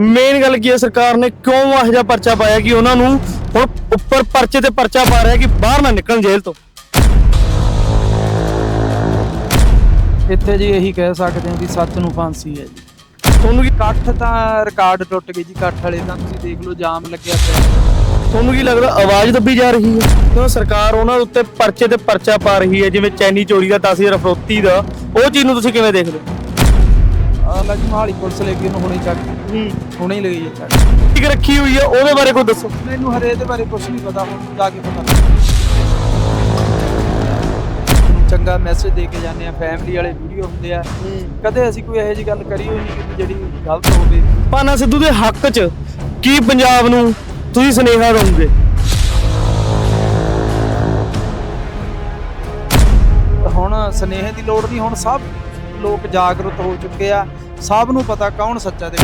Main ਗੱਲ ਕੀ ਹੈ ਸਰਕਾਰ ਨੇ ਕਿਉਂ ਇਹੋ ਜਿਹਾ ਪਰਚਾ ਪਾਇਆ ਕਿ ਉਹਨਾਂ ਨੂੰ ਹੁਣ ਉੱਪਰ ਪਰਚੇ ਤੇ ਪਰਚਾ ਪਾ ਰਿਹਾ ਕਿ ਬਾਹਰ ਨਾ ਨਿਕਲਣ ਜੇਲ੍ਹ ਤੋਂ? ਇੱਥੇ ਜੀ ਇਹੀ ਕਹਿ ਸਕਦੇ ਹਾਂ ਵੀ ਸੱਚ ਨੂੰ ਫਾਂਸੀ ਹੈ ਜੀ। ਤੁਹਾਨੂੰ ਕੀ ਇਕੱਠ ਤਾਂ ਰਿਕਾਰਡ ਟੁੱਟ ਗਏ ਜੀ ਇਕੱਠ ਵਾਲੇ ਤਾਂ ਤੁਸੀਂ ਦੇਖ ਲਓ ਜਾਮ ਲੱਗਿਆ ਪਿਆ। ਤੁਹਾਨੂੰ ਕੀ ਲੱਗਦਾ ਆਵਾਜ਼ ਦੱਬੀ ਜਾ ਰਹੀ ਹੈ? ਕਿਉਂ ਸਰਕਾਰ ਉਹਨਾਂ ਦੇ ਉੱਤੇ ਪਰਚੇ ਤੇ ਪਰਚਾ ਪਾ ਰਹੀ ਹੈ ਜਿਵੇਂ ਚੈਨੀ ਚੋਰੀ ਦਾ 10000 ਫਰੋਤੀ ਦਾ ਉਹ ਚੀਜ਼ ਨੂੰ ਤੁਸੀਂ ਕਿਵੇਂ ਦੇਖਦੇ ਹੋ? ਮਹਾਲੀ ਪੁਲਿਸ ਲੈ ਕੇ ਉਹਨੂੰ ਹੁਣੇ ਚੱਕ ਹੂੰ। ਹੁਣੇ ਹੀ ਲਗਈ ਹੈ ਚੱਕ। ਠੀਕ ਰੱਖੀ ਹੋਈ ਹੈ ਉਹਦੇ ਬਾਰੇ ਕੋਈ ਦੱਸੋ? ਮੈਨੂੰ ਹਰੇ ਇਹਦੇ ਬਾਰੇ ਕੁਝ ਨਹੀਂ ਪਤਾ ਹੁਣ ਜਾ ਕੇ ਪਤਾ। ਲੱਗੂ। ਚੰਗਾ ਮੈਸੇਜ ਦੇ ਕੇ ਜਾਂਦੇ ਆ ਫੈਮਿਲੀ ਵਾਲੇ ਵੀਡੀਓ ਹੁੰਦੇ ਆ। ਕਦੇ ਅਸੀਂ ਕੋਈ ਇਹੋ ਜਿਹੀ ਗੱਲ ਕਰੀ ਹੋਈ ਨਹੀਂ ਕਿ ਜਿਹੜੀ ਗਲਤ ਹੋਵੇ। ਪਾਨਾ ਸਿੱਧੂ ਦੇ ਹੱਕ 'ਚ ਕੀ ਪੰਜਾਬ ਨੂੰ ਤੁਸੀਂ ਸੁਨੇਹਾ ਦਵੋਗੇ ਹੁਣ ਸਨੇਹ ਦੀ ਲੋੜ ਨਹੀਂ ਹੁਣ ਸਭ ਲੋਕ ਜਾਗਰੂਕ ਹੋ ਚੁੱਕੇ ਆ। ਸਭ ਨੂੰ ਪਤਾ ਕੌਣ ਸੱਚਾ ਤੇ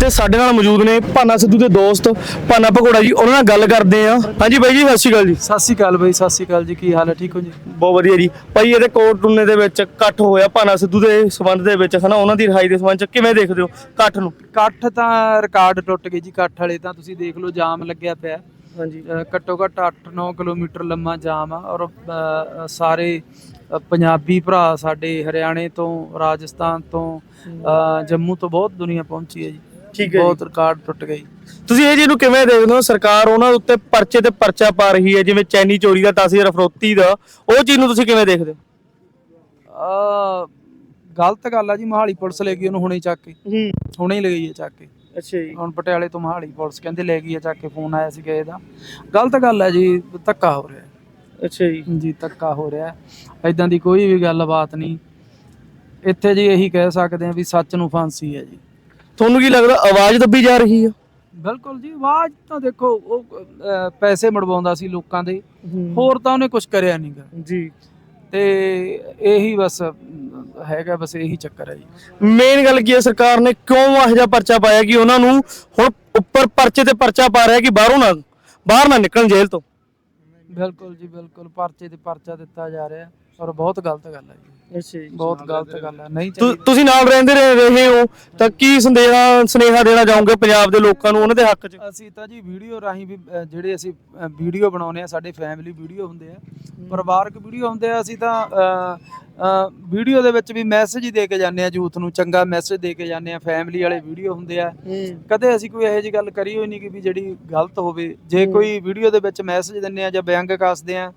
ਤੇ ਸਾਡੇ ਨਾਲ ਮੌਜੂਦ ਨੇ ਪਾਨਾ ਸਿੱਧੂ ਦੇ ਦੋਸਤ ਪਾਨਾ ਭਗੋੜਾ ਜੀ ਉਹਨਾਂ ਨਾਲ ਗੱਲ ਕਰਦੇ ਆ ਹਾਂਜੀ ਬਾਈ ਜੀ ਸਤਿ ਸ਼੍ਰੀ ਅਕਾਲ ਜੀ। ਸਤਿ ਸ਼੍ਰੀ ਅਕਾਲ ਬਈ ਸਤਿ ਸ਼੍ਰੀ ਅਕਾਲ ਜੀ ਕੀ ਹਾਲ ਹੈ ਠੀਕ ਹੋ ਜੀ? ਬਹੁਤ ਵਧੀਆ ਜੀ। ਭਾਈ ਇਹਦੇ ਕੋਟ ਟੁੰਨੇ ਦੇ ਵਿੱਚ ਇਕੱਠ ਹੋਇਆ ਪਾਨਾ ਸਿੱਧੂ ਦੇ ਸਬੰਧ ਦੇ ਵਿੱਚ ਹਨਾ? ਉਹਨਾਂ ਦੀ ਰਿਹਾਈ ਦੇ ਸਬੰਧ ਚ ਕਿਵੇਂ ਦੇਖਦੇ ਹੋ ਇਕੱਠ ਨੂੰ? ਇਕੱਠ ਤਾਂ ਰਿਕਾਰਡ ਟੁੱਟ ਗਏ ਜੀ ਇਕੱਠ ਵਾਲੇ ਤਾਂ ਤੁਸੀਂ ਦੇਖ ਲਓ ਜਾਮ ਲੱਗਿਆ ਪਿਆ। ਹਾਂਜੀ। ਘੱਟੋ ਘੱਟ 8-9 ਕਿਲੋਮੀਟਰ ਲੰਮਾ ਜਾਮ ਆ ਔਰ ਸਾਰੇ ਪੰਜਾਬੀ ਭਰਾ ਸਾਡੇ ਹਰਿਆਣੇ ਤੋਂ ਰਾਜਸਥਾਨ ਤੋਂ ਅ, ਜੰਮੂ ਤੋਂ ਬਹੁਤ ਦੁਨੀਆ ਪਹੁੰਚੀ ਹੈ ਜੀ। ਠੀਕ ਹੈ ਬਹੁਤ ਰਿਕਾਰਡ ਟੁੱਟ ਗਈ। ਤੁਸੀਂ ਇਹ ਚੀਜ਼ ਨੂੰ ਕਿਵੇਂ ਦੇਖਦੇ ਹੋ? ਸਰਕਾਰ ਉਹਨਾਂ ਉੱਤੇ ਪਰਚੇ ਤੇ ਪਰਚਾ ਪਾ ਰਹੀ ਹੈ ਜਿਵੇਂ ਚੈਨੀ ਚੋਰੀ ਦਾ 10000 ਫਰੋਤੀ ਦਾ। ਉਹ ਚੀਜ਼ ਨੂੰ ਤੁਸੀਂ ਕਿਵੇਂ ਦੇਖਦੇ ਆ ਗਲਤ ਗੱਲ ਆ ਜੀ ਮਹਾਲੀ ਪੁਲਿਸ ਲੈ ਗਈ ਉਹਨੂੰ ਹੁਣੇ ਹੀ ਚੱਕ ਕੇ। ਹੋ। ਹੁਣੇ ਹੀ ਲਗਈ ਹੈ ਚੱਕ ਕੇ। ਅੱਛਾ ਜੀ। ਹੁਣ ਪਟਿਆਲੇ ਤੋਂ ਮਹਾਲੀ ਪੁਲਿਸ ਕਹਿੰਦੇ ਲੈ ਗਈ ਹੈ ਚੱਕ ਕੇ ਫੋਨ ਆਇਆ ਸੀ ਇਹਦਾ ਗਲਤ ਗੱਲ ਹੈ ਜੀ ਧੱਕਾ ਹੋ ਰਿਹਾ। ਹੈ ਅੱਛਾ ਜੀ। ਜੀ ਧੱਕਾ ਹੋ ਰਿਹਾ। ਐਦਾਂ ਦੀ ਕੋਈ ਵੀ ਗੱਲਬਾਤ ਨਹੀਂ। ਇੱਥੇ ਜੀ ਇਹੀ ਕਹਿ ਸਕਦੇ ਆ ਵੀ ਸੱਚ ਨੂੰ ਫਾਂਸੀ ਹੈ ਜੀ। ਤੁਹਾਨੂੰ ਕੀ ਲੱਗਦਾ ਆਵਾਜ਼ ਦੱਬੀ ਜਾ ਰਹੀ ਹੈ ਬਿਲਕੁਲ ਜੀ ਆਵਾਜ਼ ਤਾਂ ਦੇਖੋ ਉਹ ਅਹ, ਪੈਸੇ ਮੜਵਾਉਂਦਾ ਸੀ ਲੋਕਾਂ ਦੇ। ਹੋਰ ਤਾਂ ਉਹਨੇ ਕੁਝ ਕਰਿਆ ਨਹੀਂਗਾ ਜੀ। ਤੇ ਇਹੀ ਬਸ ਅਮ, ਹੈਗਾ ਬਸ ਇਹੀ ਚੱਕਰ ਹੈ ਜੀ। ਮੇਨ ਗੱਲ ਕੀ ਹੈ ਸਰਕਾਰ ਨੇ ਕਿਉਂ ਇਹੋ ਜਿਹਾ ਪਰਚਾ ਪਾਇਆ ਕਿ ਉਹਨਾਂ ਨੂੰ ਹੁਣ ਉੱਪਰ ਪਰਚੇ ਤੇ ਪਰਚਾ ਪਾ ਰਿਹਾ ਕਿ ਬਾਹਰੋਂ ਨਾ ਬਾਹਰ ਨਾ ਨਿਕਲਣ ਜੇਲ੍ਹ ਤੋਂ? ਬਿਲਕੁਲ ਜੀ ਬਿਲਕੁਲ ਪਰਚੇ ਤੇ ਪਰਚਾ ਦਿੱਤਾ ਜਾ ਰਿਹਾ। ਔਰ ਬਹੁਤ ਗਲਤ ਗੱਲ ਹੈ ਜੀ। ਅੱਛਾ ਜੀ ਬਹੁਤ ਗਲਤ ਗੱਲ ਹੈ। ਨਹੀਂ ਤੁ- ਚਾਹੀਦੀ। ਤੁਸੀਂ ਨਾਲ ਰਹਿੰਦੇ ਰਹੇ ਰਹੇ ਹੋ ਤਾਂ ਕੀ ਸੰਦੇਹਾ ਸੁਨੇਹਾ ਦੇਣਾ ਚਾਹੋਗੇ ਪੰਜਾਬ ਦੇ ਲੋਕਾਂ ਨੂੰ ਉਹਨਾਂ ਦੇ ਹੱਕ 'ਚ? ਅਸੀਂ ਤਾਂ ਜੀ ਵੀਡੀਓ ਰਾਹੀਂ ਵੀ ਅ, ਜਿਹੜੇ ਅਸੀਂ ਵੀਡੀਓ ਬਣਾਉਨੇ ਆ ਸਾਡੇ ਫੈਮਿਲੀ ਵੀਡੀਓ ਹੁੰਦੇ ਆ ਪਰਿਵਾਰਕ ਵੀਡੀਓ ਹੁੰਦੇ ਆ ਅਸੀਂ ਤਾਂ ਵੀਡੀਓ ਦੇ ਵਿੱਚ ਵੀ ਮੈਸੇਜ ਹੀ ਦੇ ਕੇ ਜਾਂਦੇ ਆ ਯੂਥ ਨੂੰ ਚੰਗਾ ਮੈਸੇਜ ਦੇ ਕੇ ਜਾਂਦੇ ਆ ਫੈਮਿਲੀ ਵਾਲੇ ਵੀਡੀਓ ਹੁੰਦੇ ਆ। ਕਦੇ ਅਸੀਂ ਕੋਈ ਇਹੋ ਜਿਹੀ ਗੱਲ ਕਰੀ ਹੋਈ ਨਹੀਂ ਕਿ ਵੀ ਜਿਹੜੀ ਗਲਤ ਹੋਵੇ ਜੇ ਕੋਈ ਵੀਡੀਓ ਦੇ ਵਿੱਚ ਮੈਸੇਜ ਦਿੰਨੇ ਆ ਜਾਂ ਵਿਅੰਗ ਕੱਸਦੇ ਆ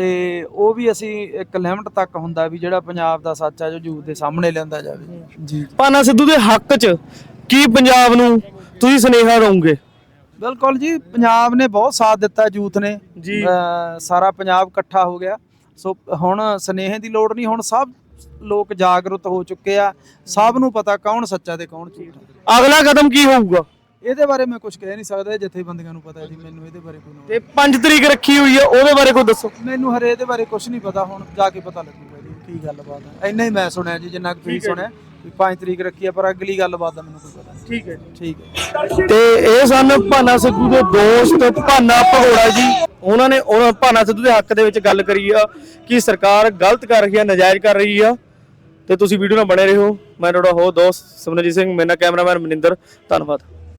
ਤੇ ਉਹ ਵੀ ਅਸੀਂ ਇੱਕ ਲਿਮਟ ਤੱਕ ਹੁੰਦਾ ਵੀ ਜਿਹੜਾ ਪੰਜਾਬ ਦਾ ਸੱਚ ਆ ਜੋ ਯੂਥ ਦੇ ਸਾਹਮਣੇ ਲਿਆਂਦਾ ਜਾਵੇ। ਜੀ। ਪਾਨਾ ਸਿੱਧੂ ਦੇ ਹੱਕ 'ਚ ਕੀ ਪੰਜਾਬ ਨੂੰ ਤੁਸੀਂ ਸੁਨੇਹਾ ਦਵੋਗੇ? ਬਿਲਕੁਲ ਜੀ ਪੰਜਾਬ ਨੇ ਬਹੁਤ ਸਾਥ ਦਿੱਤਾ ਯੂਥ ਨੇ। ਸਾਰਾ ਪੰਜਾਬ ਇਕੱਠਾ ਹੋ ਗਿਆ। ਸੋ ਹੁਣ ਸਨੇਹ ਦੀ ਲੋੜ ਨਹੀਂ ਹੁਣ ਸਭ ਲੋਕ ਜਾਗਰੂਕ ਹੋ ਚੁੱਕੇ ਆ। ਸਭ ਨੂੰ ਪਤਾ ਕੌਣ ਸੱਚਾ ਤੇ ਕੌਣ ਝੂਠਾ। ਅਗਲਾ ਕਦਮ ਕੀ ਹੋਊਗਾ? ਇਹਦੇ ਬਾਰੇ ਮੈਂ ਕੁਝ ਕਹਿ ਨਹੀਂ ਸਕਦਾ ਜਥੇਬੰਦੀਆਂ ਨੂੰ ਪਤਾ ਜੀ ਮੈਨੂੰ ਇਹਦੇ ਬਾਰੇ ਕੋਈ ਤੇ 5 ਤਰੀਕ ਰੱਖੀ ਹੋਈ ਹੈ ਉਹਦੇ ਬਾਰੇ ਕੋਈ ਦੱਸੋ। knowledge- ਮੈਨੂੰ ਹਰੇ ਇਹਦੇ ਬਾਰੇ ਕੁਝ ਨਹੀਂ ਪਤਾ ਹੁਣ ਜਾ ਕੇ ਪਤਾ ਲੱਗੂਗਾ ਜੀ ਕੀ ਗੱਲਬਾਤ ਹੈ। ਇੰਨਾ ਹੀ ਮੈਂ ਸੁਣਿਆ ਜੀ ਜਿੰਨਾ ਕੁ ਤੁਸੀਂ ਸੁਣਿਆ ਵੀ 5 ਤਰੀਕ ਰੱਖੀ ਆ ਪਰ ਅਗਲੀ ਗੱਲਬਾਤ ਦਾ ਮੈਨੂੰ ਕੋਈ ਪਤਾ ਨਹੀਂ। ਠੀਕ ਹੈ ਠੀਕ ਹੈ। ਤੇ ਇਹ ਸਨ ਭਾਨਾ ਸਿੱਧੂ ਦੇ ਦੋਸਤ ਭਾਨਾ ਭਗੋੜਾ ਜੀ। ਉਹਨਾਂ ਨੇ ਉਹਨਾਂ ਭਾਨਾ ਸਿੱਧੂ ਦੇ ਹੱਕ ਦੇ ਵਿੱਚ ਗੱਲ ਕਰੀ ਆ ਕਿ ਸਰਕਾਰ ਗਲਤ ਕਰ ਰਹੀ ਆ ਨਜਾਇਜ਼ ਕਰ ਰਹੀ ਆ। ਤੇ ਤੁਸੀਂ ਵੀਡੀਓ ਨਾਲ ਬਣੇ ਰਹੋ। ਮੈਂ ਤੁਹਾਡਾ ਹੋ ਦੋਸਤ ਸਿਮਰਨਜੀਤ ਸਿੰਘ ਮੇਰਾ ਕੈਮਰਾਮੈਨ ਮਨਿੰਦਰ। ਧੰਨਵਾਦ।